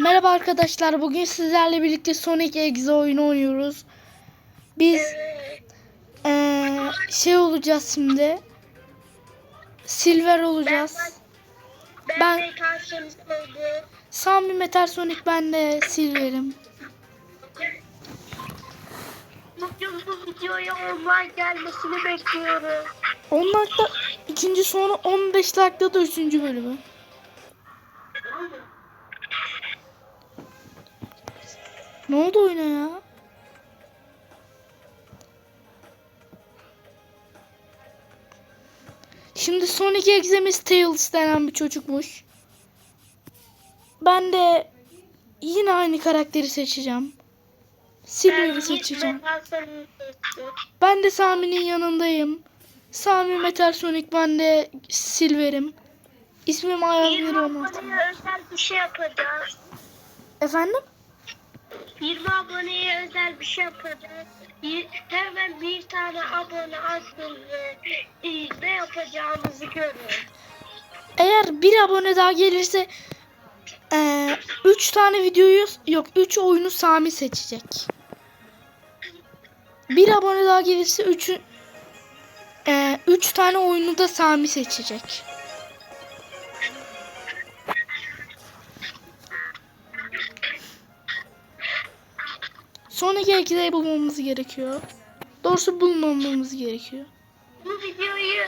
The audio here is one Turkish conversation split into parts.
Merhaba arkadaşlar. Bugün sizlerle birlikte Sonic Exe oyunu oynuyoruz. Biz eee, şey olacağız şimdi. Silver olacağız. Ben, Ben- oldu. Sami Metal Sonic ben de Silver'im. Bugün bu videoya online gelmesini bekliyorum. 10 dakika ikinci sonra 15 dakika da üçüncü bölümü. Ne oldu oyuna ya? Şimdi Sonic Exe'miz Tails denen bir çocukmuş. Ben de yine aynı karakteri seçeceğim. Silver'ı seçeceğim. Ben de Sami'nin yanındayım. Sami Metal Sonic ben de Silver'im. İsmim Ayaz 20 16. aboneye özel bir şey yapacağız. Efendim? 20 aboneye özel bir şey yapacağız. Hemen bir tane abone atın ve e, ne yapacağımızı görün. Eğer bir abone daha gelirse 3 tane videoyu yok 3 oyunu Sami seçecek. Bir abone daha gelirse 3 3 tane oyunu da Sami seçecek. Sonraki ekleyi bulmamız gerekiyor. Doğrusu bulmamamız gerekiyor. Bu videoyu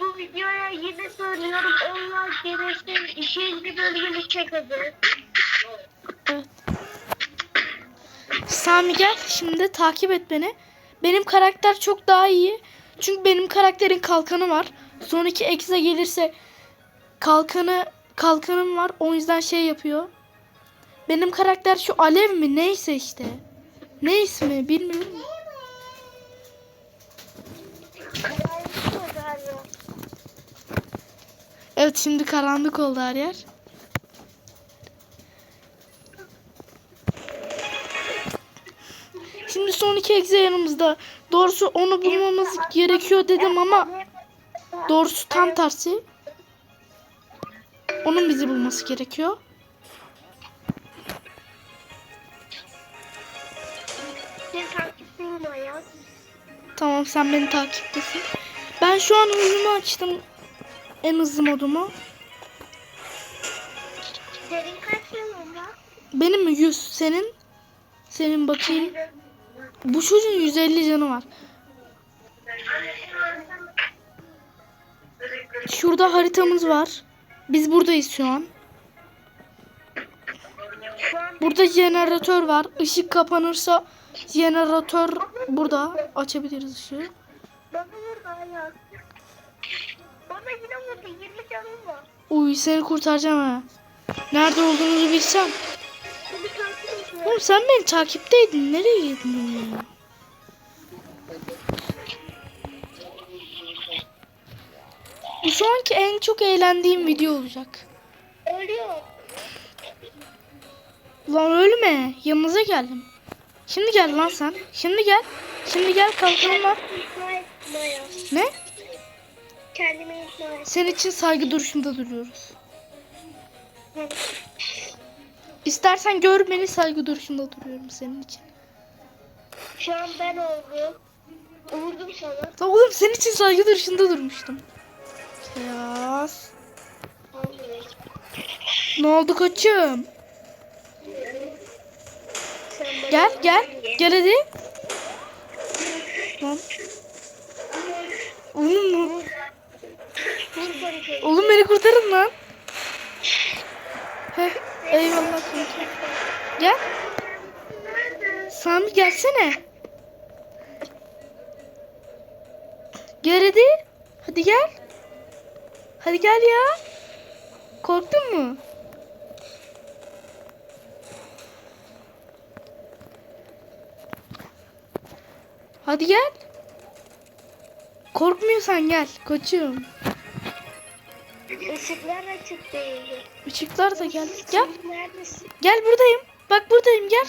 bu videoya yine söylüyorum online gelirse ikinci bölümünü çekeceğiz. Evet. Sami gel şimdi takip et beni. Benim karakter çok daha iyi. Çünkü benim karakterin kalkanı var. Sonraki exe gelirse kalkanı kalkanım var. O yüzden şey yapıyor. Benim karakter şu alev mi neyse işte. Ne ismi bilmiyorum. Evet şimdi karanlık oldu her yer. Şimdi son iki egze yanımızda. Doğrusu onu bulmamız gerekiyor dedim ama doğrusu tam tersi. Onun bizi bulması gerekiyor. Tamam sen beni takiptesin. Ben şu an oyunumu açtım. En hızlı modumu. Senin kaç yılın var? Benim mi 100? Senin? Senin bakayım. Bu çocuğun 150 canı var. Şurada haritamız var. Biz buradayız. Şu an Burada jeneratör var. Işık kapanırsa jeneratör burada. Açabiliriz ışığı. bana vurdu Ayaz. Bana yine vurdu 20 canım var. Uy seni kurtaracağım ha. Nerede olduğunuzu bilsem. Oğlum sen beni takipteydin. Nereye gittin ya? Bu şu anki en çok eğlendiğim video olacak. Ölüyor. Lan ölme. Yanınıza geldim. Şimdi gel lan sen. Şimdi gel. Şimdi gel kalkalım Ayaz. Ne? Kendimi ikna. Senin için saygı duruşunda duruyoruz. İstersen gör beni saygı duruşunda duruyorum senin için. Şu an ben oldum. Vurdum sana. Lan oğlum senin için saygı duruşunda durmuştum. Yaz. Ne oldu koçum? Gel gel. Gel hadi. Oğlum, şey. oğlum beni kurtarın lan. Heh, eyvallah kanka. Gel. Sami gelsene. Gel hadi. Hadi gel. Hadi gel ya. Korktun mu? Hadi gel. Korkmuyorsan gel koçum. Işıklar açık değildi. Işıklar da geldi. Gel. Neredesin? Gel buradayım. Bak buradayım gel.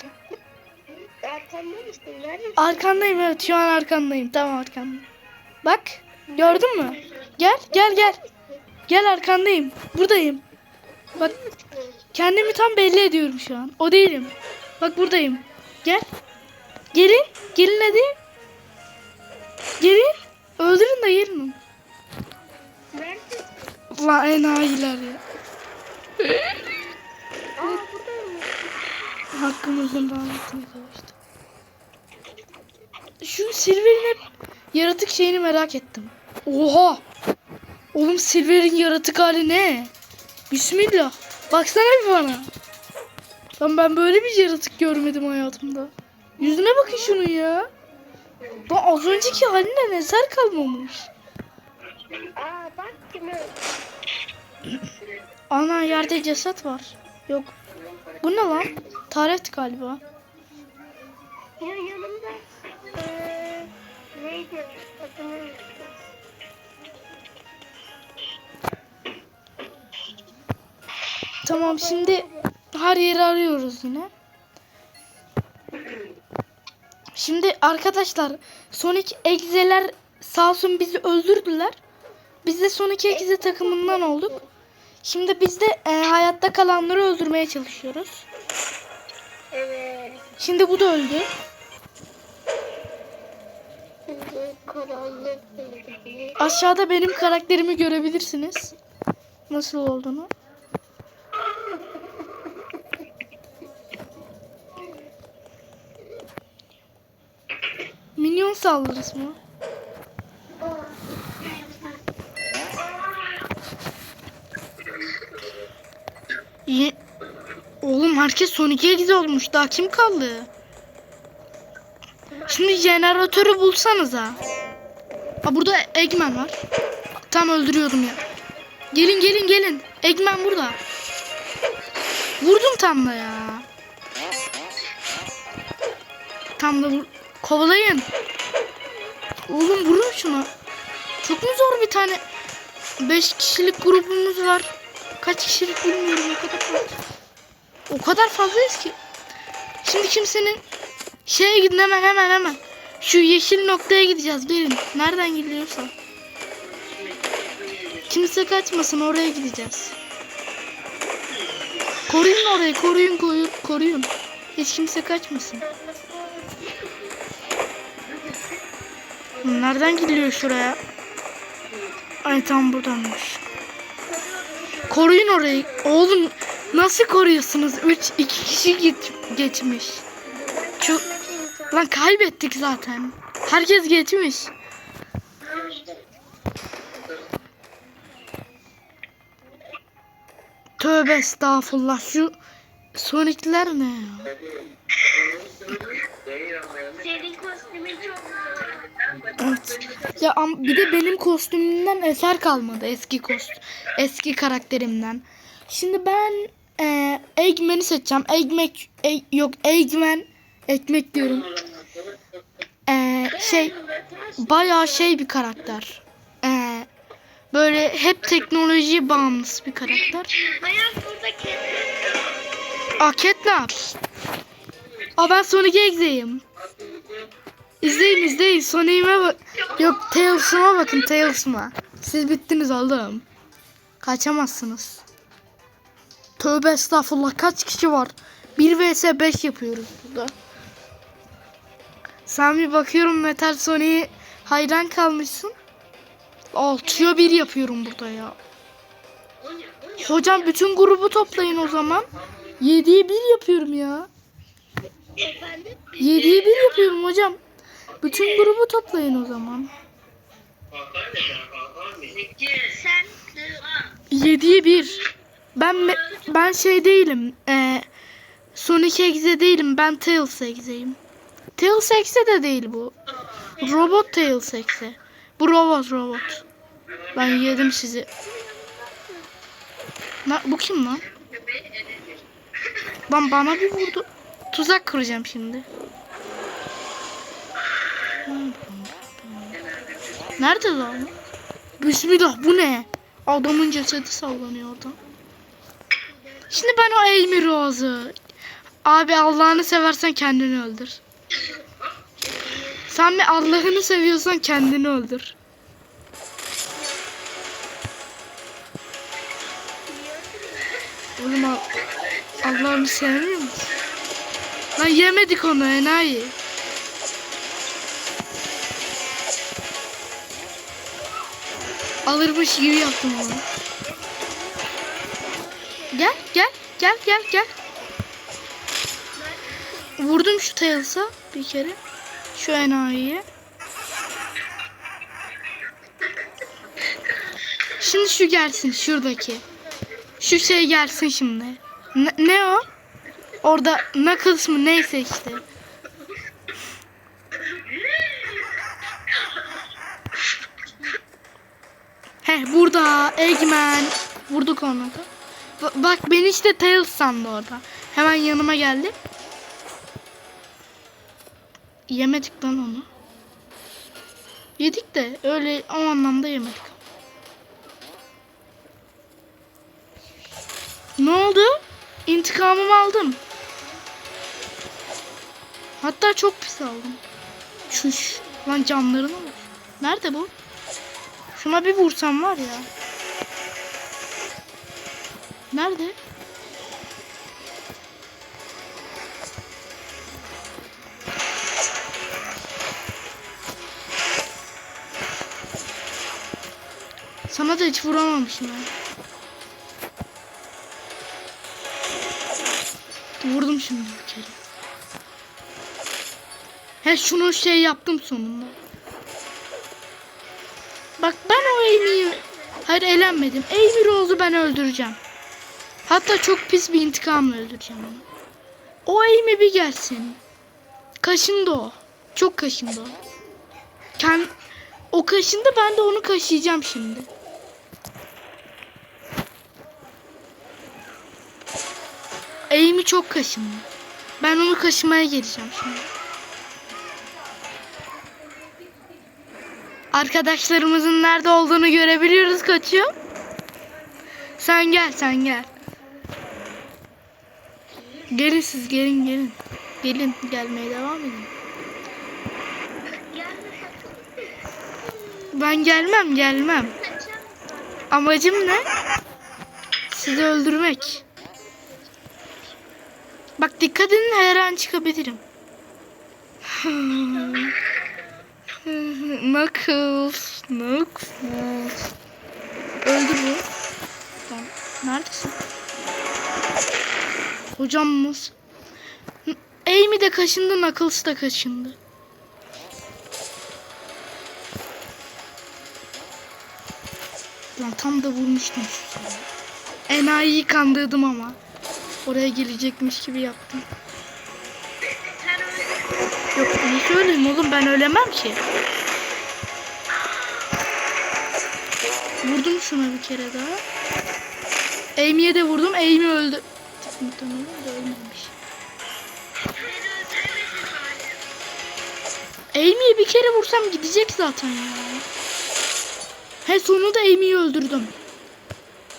Arkamda mısın? Neredesin? Arkandayım evet şu an arkandayım. Tamam arkandayım. Bak gördün mü? Gel gel gel. Gel arkandayım. Buradayım. Bak kendimi tam belli ediyorum şu an. O değilim. Bak buradayım. Gel. Gelin. Gelin hadi. Gelin. Öldürün de. Neredesin? Ulan enayiler ya. Hakkımızın rahmetine kavuştu. Şu Silver'in hep yaratık şeyini merak ettim. Oha! Oğlum Silver'in yaratık hali ne? Bismillah. Baksana bir bana. Lan ben böyle bir yaratık görmedim hayatımda. Yüzüne bakın şunun ya. Lan az önceki halinden eser kalmamış. Aa bak kimi. Ana yerde ceset var. Yok. Bu ne lan? Taret galiba. Ya yanımda. Eee neydi? Adını. Tamam şimdi her yeri arıyoruz yine. Arkadaşlar Sonic Exe'ler sağ olsun bizi öldürdüler. Biz de Sonic Exe takımından olduk. Şimdi biz de e, hayatta kalanları öldürmeye çalışıyoruz. Evet. Şimdi bu da öldü. Aşağıda benim karakterimi görebilirsiniz. Nasıl olduğunu. Saldırısı mı? Ye- Oğlum herkes Sonic Exe olmuş. Daha kim kaldı? Şimdi jeneratörü bulsanıza. Ha burada Eggman var. Tam öldürüyordum ya. Gelin gelin gelin. Eggman burada. Vurdum tam da ya. Tam da vur. Kovalayın. Oğlum vurun şunu. Çok mu zor bir tane? 5 kişilik grubumuz var. Kaç kişilik bilmiyorum o kadar fazla. O kadar fazlayız ki. Şimdi kimsenin şeye gidin hemen hemen hemen. Şu yeşil noktaya gideceğiz gelin. Nereden gidiyorsa. Kimse kaçmasın oraya gideceğiz. Koruyun orayı koruyun koruyun. koruyun. Hiç kimse kaçmasın. Nereden gidiliyor şuraya? Ay tam buradanmış. Koruyun orayı. Oğlum nasıl koruyorsunuz? 3 2 kişi git, geçmiş. Şu lan kaybettik zaten. Herkes geçmiş. Tövbe estağfurullah şu Sonic'ler ne ya? Senin kostümün çok güzel. Evet. Ya bir de benim kostümümden eser kalmadı eski kost eski karakterimden. Şimdi ben e, Eggman'i seçeceğim. Eggman e- yok Eggman ekmek diyorum. E, şey bayağı şey bir karakter. E, böyle hep teknoloji bağımlısı bir karakter. Aa Catnap. Aa ben Sonic Exe'yim. İzleyin izleyin. Sonic'ime bak. Yok Tails'ıma bakın Tails'ıma. Siz bittiniz oğlum. Kaçamazsınız. Tövbe estağfurullah kaç kişi var? 1 vs 5 yapıyoruz burada. Sen bir bakıyorum Metal Sonic'e hayran kalmışsın. 6'ya 1 yapıyorum burada ya. Hocam bütün grubu toplayın o zaman. 7'ye 1 yapıyorum ya. Efendim? 7'ye 1 yapıyorum hocam. Bütün grubu toplayın o zaman. Sen 7'ye 1. Ben ben şey değilim. Ee, Sonic Exe değilim. Ben Tails Exe'yim. Tails Exe de değil bu. Robot Tails Exe. Bu robot robot. Ben yedim sizi. Na, bu kim lan? Lan bana bir vurdu. Tuzak kuracağım şimdi. Nerede lan? Bismillah bu ne? Adamın cesedi sallanıyor orada. Şimdi ben o Amy Rose'u. Abi Allah'ını seversen kendini öldür. Sen mi Allah'ını seviyorsan kendini öldür. Oğlum al- Allah'ımı sevmiyor musun? Lan yemedik onu enayi. Alırmış gibi yaptım onu. Gel gel gel gel gel. Vurdum şu Tails'a bir kere. Şu enayiye. Şimdi şu gelsin şuradaki. Şu şey gelsin şimdi. Ne, ne o? Orada Knuckles mı neyse işte. Heh burada Eggman. Vurduk onu da. Ba- bak beni işte Tails sandı orada. Hemen yanıma geldi. Yemedik lan onu. Yedik de öyle o anlamda yemedik. Ne oldu? İntikamımı aldım. Hatta çok pis aldım. Çüş. Lan camlarına bak. Nerede bu? Şuna bir vursam var ya. Nerede? Sana da hiç vuramamışım ben. Vurdum şimdi bir kere. He şunu şey yaptım sonunda. Bak ben o Amy'yi... Hayır elenmedim. Amy Rose'u ben öldüreceğim. Hatta çok pis bir intikamla öldüreceğim onu. O Amy bir gelsin. Kaşındı o. Çok kaşındı o. Kend... O kaşındı ben de onu kaşıyacağım şimdi. Amy çok kaşındı. Ben onu kaşımaya geleceğim şimdi. Arkadaşlarımızın nerede olduğunu görebiliyoruz kaçıyor. Sen gel sen gel. Gelin siz gelin gelin. Gelin gelmeye devam edin. Ben gelmem gelmem. Amacım ne? Sizi öldürmek. Bak dikkat edin her an çıkabilirim. Knuckles, Knuckles. Öldü bu. Tamam. Neredesin? Hocamız. Amy de kaşındı, Knuckles da kaşındı. Lan tam da vurmuştum şu sıra. Enayiyi kandırdım ama. Oraya gelecekmiş gibi yaptım. Yok iyi söyleyeyim oğlum ben ölemem ki. Vurdum şuna bir kere daha. Amy'ye de vurdum. Amy öldü. Muhtemelen de ölmemiş. Amy'ye bir kere vursam gidecek zaten ya. He sonunda Amy'yi öldürdüm.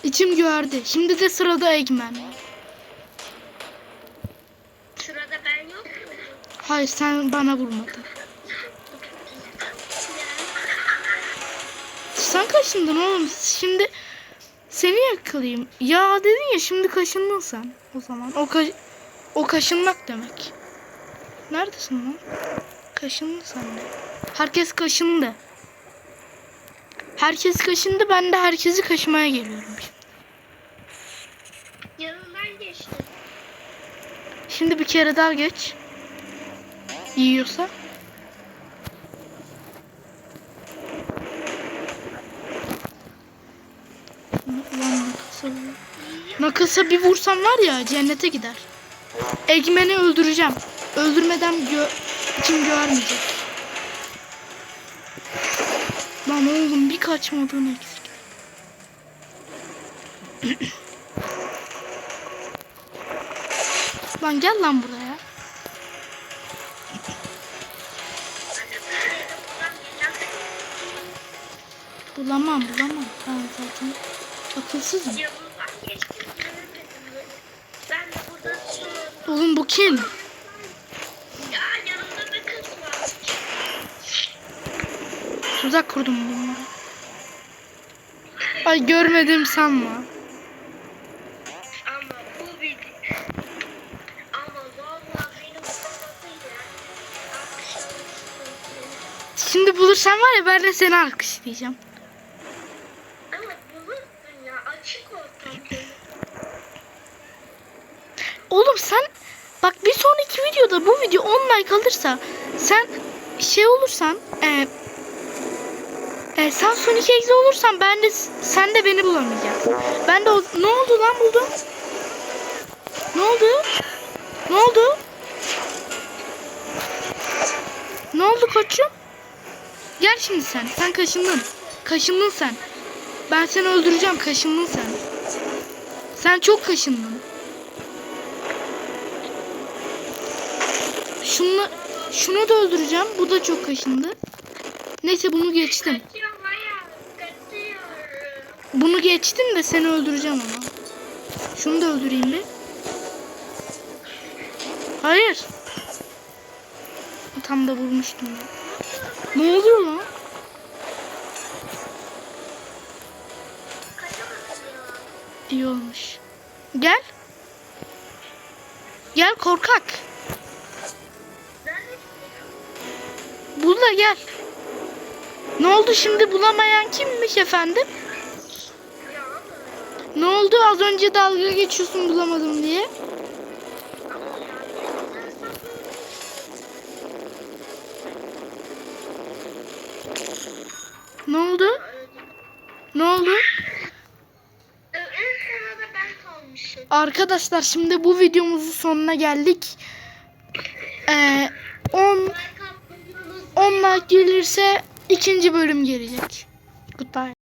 İçim gördü. Şimdi de sırada Eggman. var. Sırada ben yok mu? Hayır sen bana vurmadın. Sen kaşındın oğlum. Şimdi seni yakalayayım. Ya dedin ya şimdi kaşındın sen. O zaman o ka o kaşınmak demek. Neredesin lan? Kaşındın sen de. Herkes kaşındı. Herkes kaşındı. Ben de herkesi kaşımaya geliyorum. şimdi. Yanından geçtim. Şimdi bir kere daha geç. Yiyorsa. Nakas'a bir vursam var ya cennete gider. Eggman'i öldüreceğim. Öldürmeden gö kim görmeyecek. Lan oğlum bir kaçmadığın eksik. lan gel lan buraya. Bulamam bulamam. Ben zaten akılsızım. Oğlum bu kim? Tuzak kurdum bunları. Ay görmedim sanma. Şimdi bulursan var ya ben de seni alkışlayacağım. Bu video 10 like alırsa sen şey olursan e, e, sen son iki egze olursan ben de sen de beni bulamayacaksın. Ben de o, ne oldu lan buldum? Ne oldu? Ne oldu? Ne oldu koçum? Gel şimdi sen. Sen kaşındın. Kaşındın sen. Ben seni öldüreceğim. Kaşındın sen. Sen çok kaşındın. Şunu, şunu da öldüreceğim. Bu da çok kaşındı. Neyse bunu geçtim. Bunu geçtim de seni öldüreceğim ama. Şunu da öldüreyim bir. Hayır. Tam da vurmuştum ben. Ne oluyor lan? İyi olmuş. Gel. Gel korkak. Bul da gel. Ne oldu şimdi bulamayan kimmiş efendim? Ne oldu az önce dalga geçiyorsun bulamadım diye? Ne oldu? Ne oldu? Arkadaşlar şimdi bu videomuzun sonuna geldik. Ee, 10 Like atmayı unutmayın. 10 like gelirse ikinci bölüm gelecek. Goodbye.